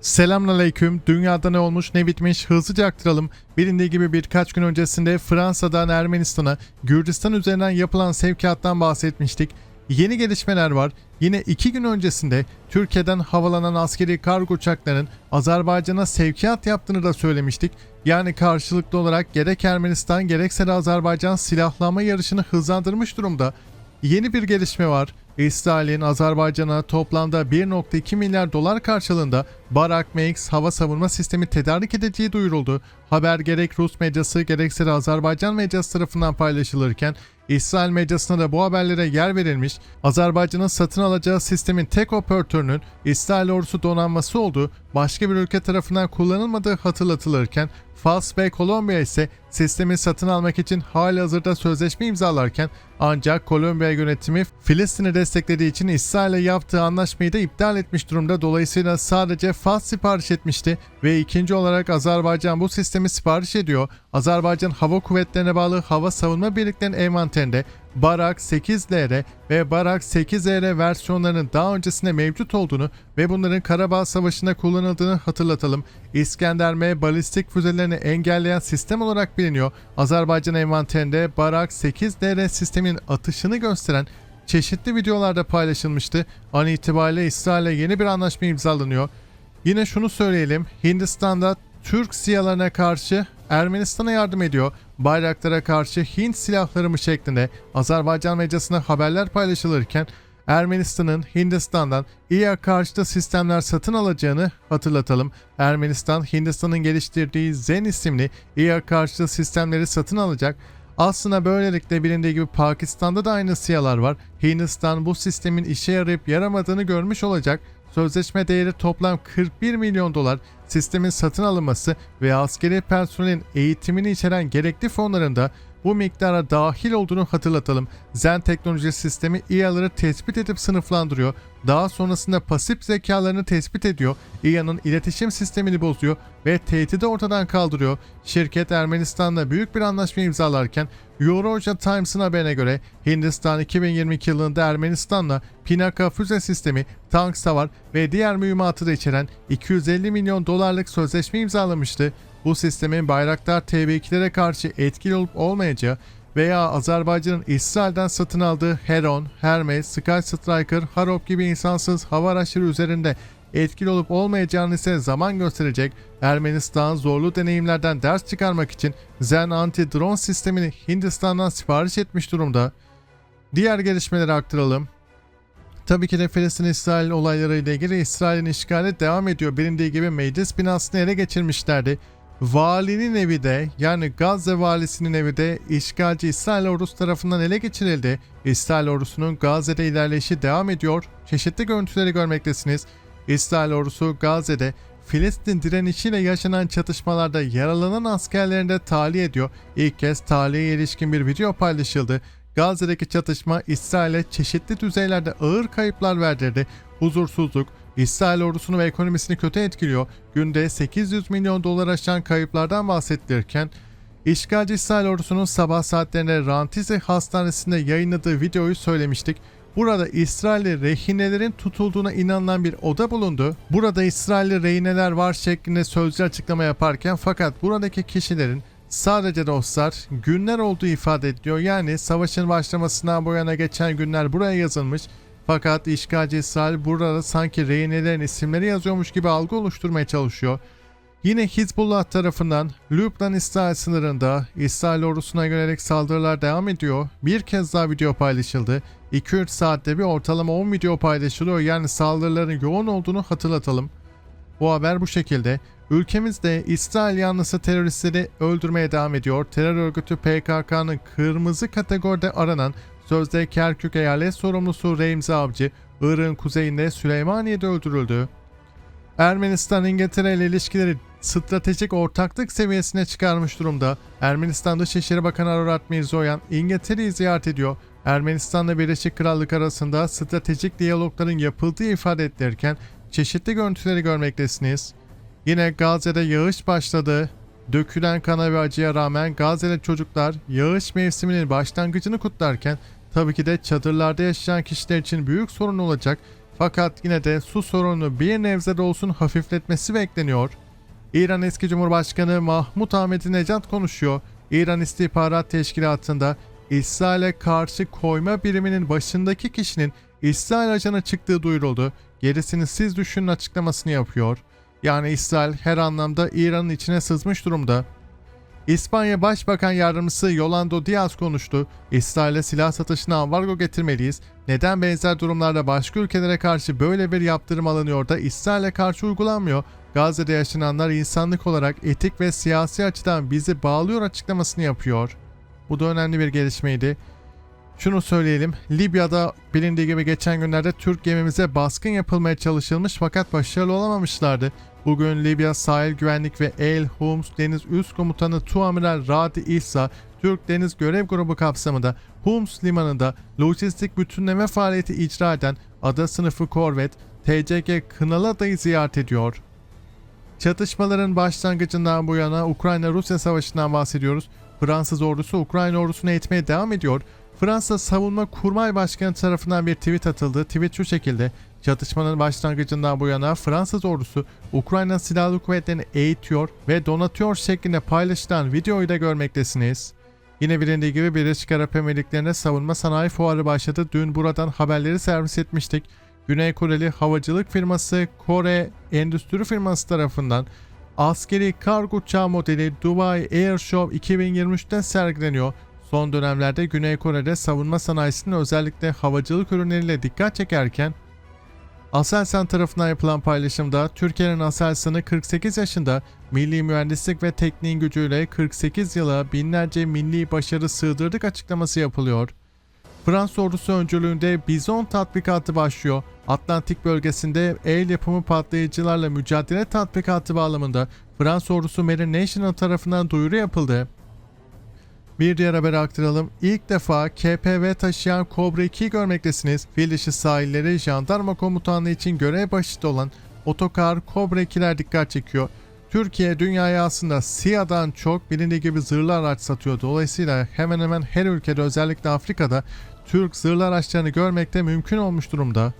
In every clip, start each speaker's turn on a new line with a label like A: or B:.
A: Selamünaleyküm. Dünyada ne olmuş ne bitmiş hızlıca aktaralım. Bilindiği gibi birkaç gün öncesinde Fransa'dan Ermenistan'a Gürcistan üzerinden yapılan sevkiyattan bahsetmiştik. Yeni gelişmeler var. Yine iki gün öncesinde Türkiye'den havalanan askeri kargo uçaklarının Azerbaycan'a sevkiyat yaptığını da söylemiştik. Yani karşılıklı olarak gerek Ermenistan gerekse de Azerbaycan silahlama yarışını hızlandırmış durumda. Yeni bir gelişme var. İsrail'in Azerbaycan'a toplamda 1.2 milyar dolar karşılığında Barak MX hava savunma sistemi tedarik edeceği duyuruldu. Haber gerek Rus medyası gerekse de Azerbaycan medyası tarafından paylaşılırken İsrail medyasına da bu haberlere yer verilmiş. Azerbaycan'ın satın alacağı sistemin tek operatörünün İsrail ordusu donanması olduğu başka bir ülke tarafından kullanılmadığı hatırlatılırken Fas ve Kolombiya ise sistemi satın almak için hali hazırda sözleşme imzalarken ancak Kolombiya yönetimi Filistin'i desteklediği için İsrail'le yaptığı anlaşmayı da iptal etmiş durumda. Dolayısıyla sadece Fas sipariş etmişti ve ikinci olarak Azerbaycan bu sistemi sipariş ediyor. Azerbaycan Hava Kuvvetlerine bağlı hava savunma birliklerinin envanterinde Barak 8LR ve Barak 8ER versiyonlarının daha öncesinde mevcut olduğunu ve bunların Karabağ Savaşı'nda kullanıldığını hatırlatalım. İskender M balistik füzelerini engelleyen sistem olarak biliniyor. Azerbaycan envanterinde Barak 8LR sisteminin atışını gösteren çeşitli videolarda paylaşılmıştı. An itibariyle İsrail'le yeni bir anlaşma imzalanıyor. Yine şunu söyleyelim. Hindistan'da Türk siyalarına karşı Ermenistan'a yardım ediyor. Bayraklara karşı Hint silahları mı şeklinde Azerbaycan medyasında haberler paylaşılırken Ermenistan'ın Hindistan'dan İYA karşıtı sistemler satın alacağını hatırlatalım. Ermenistan, Hindistan'ın geliştirdiği Zen isimli İYA karşıtı sistemleri satın alacak. Aslında böylelikle bilindiği gibi Pakistan'da da aynı siyalar var. Hindistan bu sistemin işe yarayıp yaramadığını görmüş olacak. Sözleşme değeri toplam 41 milyon dolar. Sistemin satın alınması ve askeri personelin eğitimini içeren gerekli fonlarında bu miktara dahil olduğunu hatırlatalım. Zen teknoloji sistemi İHA'ları tespit edip sınıflandırıyor. Daha sonrasında pasif zekalarını tespit ediyor. İHA'nın iletişim sistemini bozuyor ve tehdidi ortadan kaldırıyor. Şirket Ermenistan'la büyük bir anlaşma imzalarken Euroja Times'ın haberine göre Hindistan 2022 yılında Ermenistan'la Pinaka füze sistemi, tank savar ve diğer mühimmatı da içeren 250 milyon dolarlık sözleşme imzalamıştı. Bu sistemin Bayraktar TB2'lere karşı etkili olup olmayacağı veya Azerbaycan'ın İsrail'den satın aldığı Heron, Hermes, Sky Striker, Harop gibi insansız hava araçları üzerinde etkili olup olmayacağını ise zaman gösterecek. Ermenistan zorlu deneyimlerden ders çıkarmak için Zen anti-drone sistemini Hindistan'dan sipariş etmiş durumda. Diğer gelişmeleri aktaralım. Tabii ki de Filistin-İsrail olayları ile ilgili İsrail'in işgali devam ediyor. Bilindiği gibi meclis binasını ele geçirmişlerdi. Valinin evi de yani Gazze valisinin evi de işgalci İsrail ordusu tarafından ele geçirildi. İsrail ordusunun Gazze'de ilerleyişi devam ediyor. Çeşitli görüntüleri görmektesiniz. İsrail ordusu Gazze'de Filistin direnişiyle yaşanan çatışmalarda yaralanan askerlerini de tahliye ediyor. İlk kez tahliyeye ilişkin bir video paylaşıldı. Gazze'deki çatışma İsrail'e çeşitli düzeylerde ağır kayıplar verdirdi. Huzursuzluk, İsrail ordusunu ve ekonomisini kötü etkiliyor. Günde 800 milyon dolar aşan kayıplardan bahsettirirken İşgalci İsrail ordusunun sabah saatlerinde Rantisi Hastanesi'nde yayınladığı videoyu söylemiştik. Burada İsrailli rehinelerin tutulduğuna inanılan bir oda bulundu. Burada İsrailli rehineler var şeklinde sözlü açıklama yaparken fakat buradaki kişilerin sadece dostlar günler olduğu ifade ediliyor. Yani savaşın başlamasından bu yana geçen günler buraya yazılmış. Fakat işgalci İsrail burada sanki rehinelerin isimleri yazıyormuş gibi algı oluşturmaya çalışıyor. Yine Hizbullah tarafından Lübnan-İsrail sınırında İsrail ordusuna yönelik saldırılar devam ediyor. Bir kez daha video paylaşıldı. 2-3 saatte bir ortalama 10 video paylaşılıyor. Yani saldırıların yoğun olduğunu hatırlatalım. Bu haber bu şekilde. Ülkemizde İsrail yanlısı teröristleri öldürmeye devam ediyor. Terör örgütü PKK'nın kırmızı kategoride aranan sözde Kerkük eyalet sorumlusu Remzi Avcı, Irak'ın kuzeyinde Süleymaniye'de öldürüldü. Ermenistan İngiltere ile ilişkileri stratejik ortaklık seviyesine çıkarmış durumda. Ermenistan Dışişleri Bakanı Ararat Mirzoyan İngiltere'yi ziyaret ediyor. Ermenistan'la Birleşik Krallık arasında stratejik diyalogların yapıldığı ifade edilirken çeşitli görüntüleri görmektesiniz. Yine Gazze'de yağış başladı. Dökülen kana ve acıya rağmen Gazze'de çocuklar yağış mevsiminin başlangıcını kutlarken tabii ki de çadırlarda yaşayan kişiler için büyük sorun olacak. Fakat yine de su sorununu bir nebze de olsun hafifletmesi bekleniyor. İran eski Cumhurbaşkanı Mahmut Ahmedinejad konuşuyor. İran İstihbarat Teşkilatı'nda İsrail'e karşı koyma biriminin başındaki kişinin İsrail ajanı çıktığı duyuruldu. Gerisini siz düşünün açıklamasını yapıyor. Yani İsrail her anlamda İran'ın içine sızmış durumda. İspanya Başbakan Yardımcısı Yolando Diaz konuştu. İsrail'e silah satışına ambargo getirmeliyiz. Neden benzer durumlarda başka ülkelere karşı böyle bir yaptırım alınıyor da İsrail'e karşı uygulanmıyor? Gazze'de yaşananlar insanlık olarak etik ve siyasi açıdan bizi bağlıyor açıklamasını yapıyor. Bu da önemli bir gelişmeydi. Şunu söyleyelim. Libya'da bilindiği gibi geçen günlerde Türk gemimize baskın yapılmaya çalışılmış fakat başarılı olamamışlardı. Bugün Libya Sahil Güvenlik ve El Hums Deniz Üst Komutanı Tuamiral Radi İsa, Türk Deniz Görev Grubu kapsamında Hums Limanı'nda lojistik bütünleme faaliyeti icra eden ada sınıfı korvet TCG Kınalada'yı ziyaret ediyor. Çatışmaların başlangıcından bu yana Ukrayna-Rusya savaşından bahsediyoruz. Fransız ordusu Ukrayna ordusunu eğitmeye devam ediyor. Fransa Savunma Kurmay Başkanı tarafından bir tweet atıldı. Tweet şu şekilde. Çatışmanın başlangıcından bu yana Fransız ordusu Ukrayna Silahlı Kuvvetleri'ni eğitiyor ve donatıyor şeklinde paylaşılan videoyu da görmektesiniz. Yine bilindiği gibi Birleşik Arap Emirlikleri'ne savunma sanayi fuarı başladı. Dün buradan haberleri servis etmiştik. Güney Koreli havacılık firması Kore Endüstri firması tarafından askeri kargo uçağı modeli Dubai Air Show 2023'te sergileniyor. Son dönemlerde Güney Kore'de savunma sanayisinin özellikle havacılık ürünleriyle dikkat çekerken Aselsan tarafından yapılan paylaşımda Türkiye'nin Aselsan'ı 48 yaşında milli mühendislik ve tekniğin gücüyle 48 yıla binlerce milli başarı sığdırdık açıklaması yapılıyor. Fransız ordusu öncülüğünde Bizon tatbikatı başlıyor. Atlantik bölgesinde el yapımı patlayıcılarla mücadele tatbikatı bağlamında Fransız ordusu Marine National tarafından duyuru yapıldı. Bir diğer haberi aktaralım. İlk defa KPV taşıyan Cobra 2'yi görmektesiniz. Fil sahilleri jandarma komutanlığı için görev başında olan otokar Cobra 2'ler dikkat çekiyor. Türkiye dünyaya aslında SİA'dan çok bilindiği gibi zırhlı araç satıyor. Dolayısıyla hemen hemen her ülkede özellikle Afrika'da Türk zırhlı araçlarını görmekte mümkün olmuş durumda.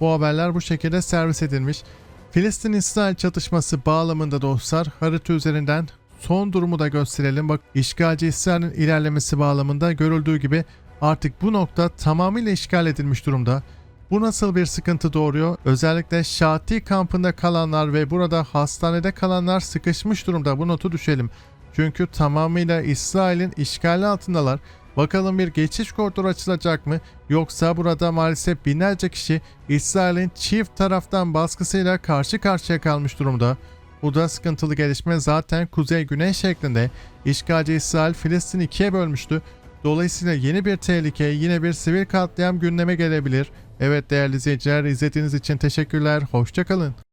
A: Bu haberler bu şekilde servis edilmiş. Filistin-İsrail çatışması bağlamında dostlar harita üzerinden son durumu da gösterelim. Bak işgalci İsrail'in ilerlemesi bağlamında görüldüğü gibi artık bu nokta tamamıyla işgal edilmiş durumda. Bu nasıl bir sıkıntı doğuruyor? Özellikle Şati kampında kalanlar ve burada hastanede kalanlar sıkışmış durumda. Bu notu düşelim. Çünkü tamamıyla İsrail'in işgali altındalar. Bakalım bir geçiş koridoru açılacak mı? Yoksa burada maalesef binlerce kişi İsrail'in çift taraftan baskısıyla karşı karşıya kalmış durumda. Bu da sıkıntılı gelişme zaten kuzey-güney şeklinde işgalci İsrail Filistin'i ikiye bölmüştü. Dolayısıyla yeni bir tehlike, yine bir sivil katliam gündeme gelebilir. Evet değerli izleyiciler izlediğiniz için teşekkürler. Hoşçakalın.